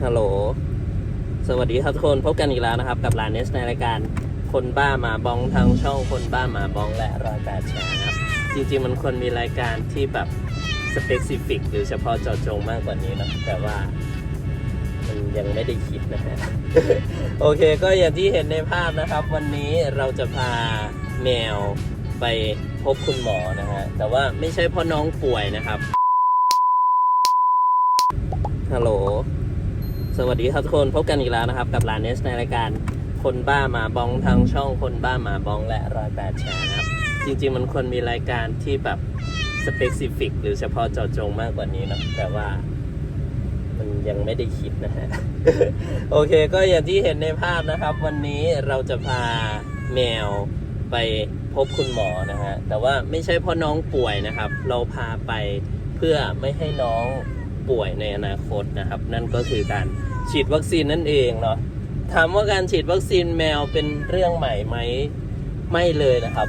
ฮัลโหล สวัสดีครับทุกคน พบกันอีกแล้วนะครับ กับลานเนสในรายการคนบ้าหมาบองทางช่องคนบ้าหมาบองและรอยแปดแชร์ครับ จริงๆมันควรมีรายการที่แบบสเปซิฟิกหรือเฉพาะเจาะจงมากกว่านี้นะแต่ว่ามันยังไม่ได้คิดนะฮะ โอเค ก็อย่างที่เห็นในภาพนะครับ วันนี้เราจะพาแมวไปพบคุณหมอนะฮะ แต่ว่าไม่ใช่เพราะน้องป่วยนะครับ ฮัลโหล สวัสดีครับทุกคนพบกันอีกแล้วนะครับ กับลานเนสในรายการคนบ้าหมาบองทางช่องคนบ้าหมาบองและรอยแปดแชร์นะครับ จริง ๆ มันควรมีรายการที่แบบสเปซิฟิกหรือเฉพาะเจาะจงมากกว่านี้นะแต่ว่า มันยังไม่ได้คิดนะฮะ โอเค ก็อย่างที่เห็นในภาพนะครับ วันนี้เราจะพาแมวไปพบคุณหมอนะฮะแต่ว่าไม่ใช่เพราะน้องป่วยนะครับ เราพาไปเพื่อไม่ให้น้อง ป่วยในอนาคตนะครับ นั่นก็คือการฉีดวัคซีนนั่นเองเนาะถามว่าการฉีดวัคซีนแมวเป็นเรื่องใหม่ไหมไม่เลยนะครับ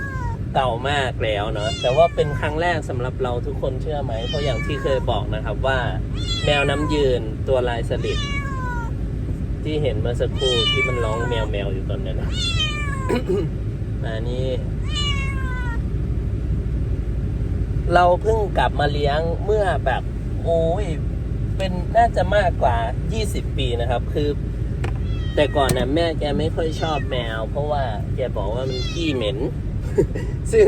เก่ามากแล้วเนาะแต่ว่าเป็นครั้งแรกสำหรับเราทุกคนเชื่อไหมเพราะอย่างที่เคยบอกนะครับว่า แมวน้ำยืนตัวลายสลิดที่เห็นเมื่อสักครู่ที่มันร้องแมวแมวอยู่ตอนนั้นนะอันนี้เราเพิ่งกลับมาเลี้ยงเมื่อแบบ โอ้ยเป็นน่าจะมากกว่า 20 ปีนะครับ คือ แต่ก่อนนะแม่แกไม่ค่อยชอบแมว เพราะว่าแกบอกว่ามันขี้เหม็น ซึ่ง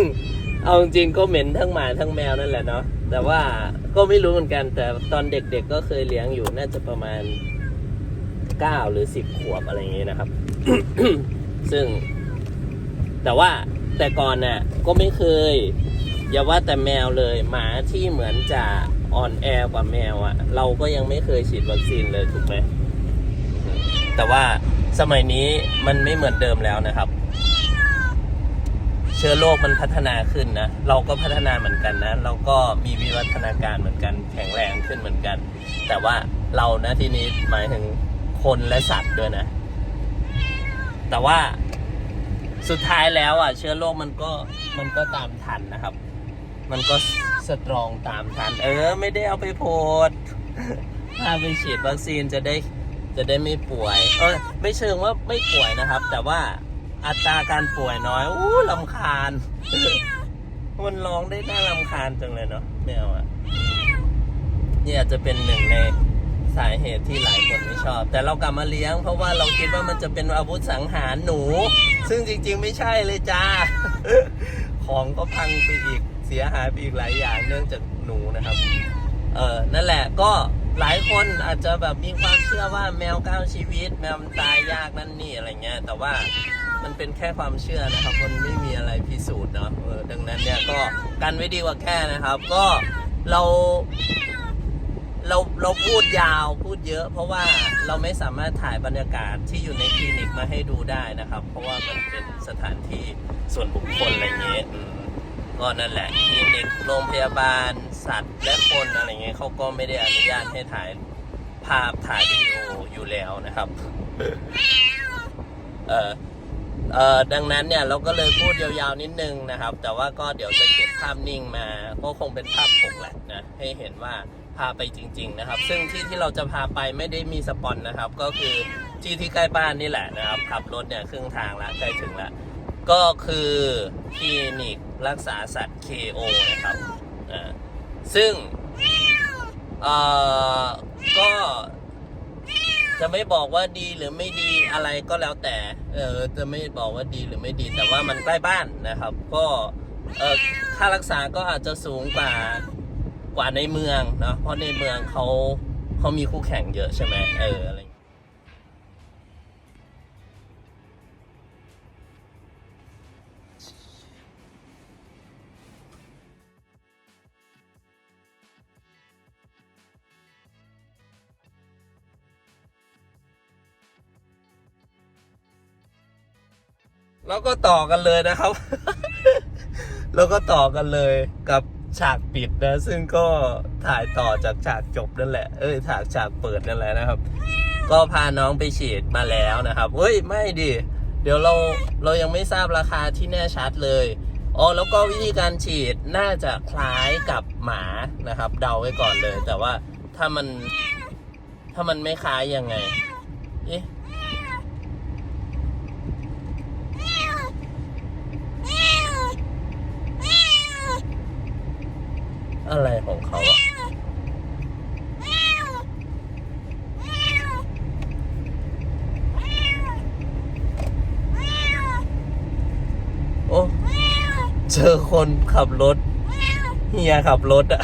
เอาจริงก็เหม็นทั้งหมาทั้งแมวนั่นแหละเนาะแต่ว่าก็ไม่รู้เหมือนกัน แต่ตอนเด็กๆกก็เคยเลี้ยงอยู่น่าจะประมาณ 9 หรือ 10 ขวบอะไรอย่างนี้นะครับ ซึ่ง แต่ว่าแต่ก่อนน่ะก็ไม่เคย อย่าว่าแต่แมวเลยหมาที่เหมือนจะอ่อนแอกว่าแมวอะ่ะเราก็ยังไม่เคยฉีดวัคซีนเลยถูกไหมแต่ว่าสมัยนี้มันไม่เหมือนเดิมแล้วนะครับ เชื้อโรคมันพัฒนาขึ้นนะ เราก็พัฒนาเหมือนกันนะ เราก็มีวิวัฒนาการเหมือนกัน แข็งแรงขึ้นเหมือนกัน แต่ว่าเรานะที่นี้หมายถึงคนและสัตว์ด้วยนะ แต่ว่าสุดท้ายแล้วอะ เชื้อโรคมันก็มันก็ตามทันนะครับ มันก็สตรองตามทัน เออ ไม่ได้เอาไปโพดถ้าไปฉีดวัคซีนจะได้จะได้ไม่ป่วย เออ ไม่เชิงว่าไม่ป่วยนะครับ แต่ว่าอัตราการป่วยน้อย อู้ลำคาญ มันร้องได้น่าลำคาญจังเลยเนาะแมวอะนี่อาจจะเป็นหนึ่งในสาเหตุที่หลายคนไม่ชอบ แต่เรากลับมาเลี้ยง เพราะว่าเราคิดว่ามันจะเป็นอาวุธสังหารหนู ซึ่งจริงๆไม่ใช่เลยจ้า ของก็พังไปอีก สียหายไปอีกหลายอย่างเนื่องจากหนูนะครับ เออนั่นแหละก็หลายคนอาจจะแบบมีความเชื่อว่าแมวก้าวชีวิต แมวมันตายยากนั่นนี่อะไรเงี้ย แต่ว่ามันเป็นแค่ความเชื่อนะครับ มันไม่มีอะไรพิสูจน์เนาะเออดังนั้นเนี่ยก็กันไว้ดีกว่าแค่นะครับ ก็เราเราเราพูดยาวพูดเยอะ เพราะว่าเราไม่สามารถถ่ายบรรยากาศที่อยู่ในคลินิกมาให้ดูได้นะครับ เพราะว่ามันเป็นสถานที่ส่วนบุคคลอะไรเงี้ย ก็นั่นแหละคลินิกโรงพยาบาลสัตว์และคนอะไรเงี้ยเขาก็ไม่ได้อนุญาตให้ถ่ายภาพถ่ายวิดีโออยู่แล้วนะครับ เออเออดังนั้นเนี่ยเราก็เลยพูดยาวๆนิดนึงนะครับ แต่ว่าก็เดี๋ยวจะเก็บภาพนิ่งมาก็คงเป็นภาพปกแหละนะให้เห็นว่าพาไปจริง ๆ นะครับ ซึ่งที่ที่เราจะพาไปไม่ได้มีสปอนนะครับ ก็คือที่ที่ใกล้บ้านนี่แหละนะครับขับรถเนี่ยครึ่งทางละใกล้ถึงละ ก็คือคลินิกรักษาสัตว์ KO นะครับซึ่งก็จะไม่บอกว่าดีหรือไม่ดีอะไรก็แล้วแต่ เออจะไม่บอกว่าดีหรือไม่ดี แต่ว่ามันใกล้บ้านนะครับ ก็เออค่ารักษาก็อาจจะสูงกว่ากว่าในเมืองเนาะเพราะในเมืองเขาเขามีคู่แข่งเยอะใช่ไหมเอออะไร แล้วก็ต่อกันเลยนะครับ แล้วก็ต่อกันเลยกับฉากปิดนะ ซึ่งก็ถ่ายต่อจากฉากจบนั่นแหละ เอ้ยฉากฉากเปิดนั่นแหละนะครับ ก็พาน้องไปฉีดมาแล้วนะครับเฮ้ยไม่ดิเดี๋ยวเราเรายังไม่ทราบราคาที่แน่ชัดเลยอ๋อแล้วก็วิธีการฉีดน่าจะคล้ายกับหมานะครับ เดาไว้ก่อนเลย แต่ว่าถ้ามันถ้ามันไม่คล้ายยังไง เอ๊ะ อะไรของเขาอะโอ้เจอคนขับรถเฮียขับรถอะ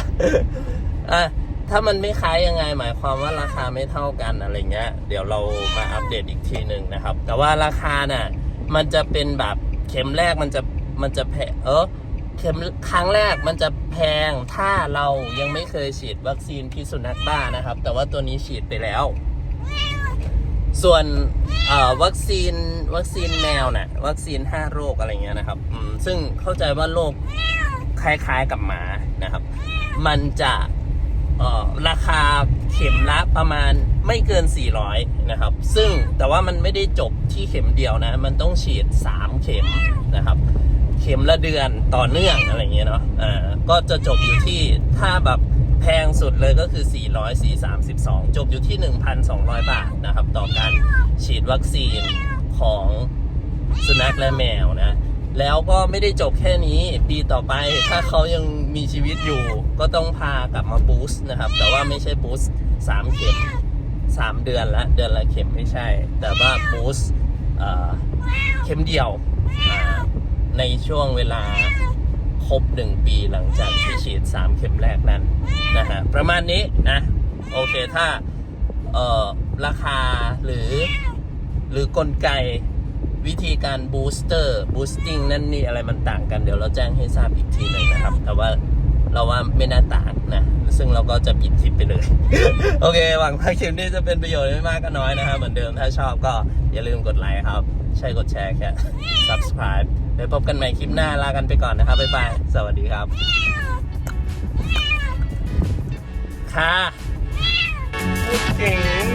อะถ้ามันไม่คล้ายยังไง หมายความว่าราคาไม่เท่ากันอะไรเงี้ย เดี๋ยวเรามาอัปเดตอีกทีหนึ่งนะครับ แต่ว่าราคาน่ะ มันจะเป็นแบบเข็มแรกมันจะมันจะแพเออ เข็มครั้งแรกมันจะแพงถ้าเรายังไม่เคยฉีดวัคซีนพิษสุนัขบ้านะครับ แต่ว่าตัวนี้ฉีดไปแล้ว ส่วนวัคซีนวัคซีนแมวน่ะวัคซีน5โรคอะไรเงี้ยนะครับซึ่งเข้าใจว่าโรคคล้ายๆกับหมานะครับ มันจะราคาเข็มละประมาณไม่เกิน 400 นะครับ ซึ่งแต่ว่ามันไม่ได้จบที่เข็มเดียวนะ มันต้องฉีด 3 เข็มนะครับ เข็มละเดือนต่อเนื่องอะไรเงี้ยเนาะอ่าก็จะจบอยู่ที่ถ้าแบบแพงสุดเลยก็คือ 400 432 จบอยู่ที่ 1,200 บาทนะครับ ต่อการฉีดวัคซีนของสุนัขและแมวนะ แล้วก็ไม่ได้จบแค่นี้ปีต่อไปถ้าเขายังมีชีวิตอยู่ ก็ต้องพากลับมาบูสต์นะครับ แต่ว่าไม่ใช่บูสต์3เข็ม 3 เดือนละ เดือนละเข็มไม่ใช่ แต่ว่าบูสต์เอ่อเข็มเดียวอ่า ในช่วงเวลาครบหนึ่งปีหลังจากที่ฉีด 3 เข็มแรกนั้นนะฮะประมาณนี้นะโอเคถ้าเอ่อราคาหรือหรือกลไกวิธีการบูสเตอร์บูสติ้งนั่นนี่อะไรมันต่างกันเดี๋ยวเราแจ้งให้ทราบอีกทีหนึ่งนะครับ แต่ว่า เราว่าไม่น่าต่างนะ ซึ่งเราก็จะปิดคลิปไปเลย โอเค หวังว่าคลิปนี้จะเป็นประโยชน์ไม่มากก็น้อยนะฮะ เหมือนเดิมถ้าชอบก็อย่าลืมกดไลค์ครับ ใช่กดแชร์แค่ subscribe ไว้พบกันใหม่คลิปหน้าลากันไปก่อนนะครับ บ๊ายบาย สวัสดีครับ ค่ะเก่ง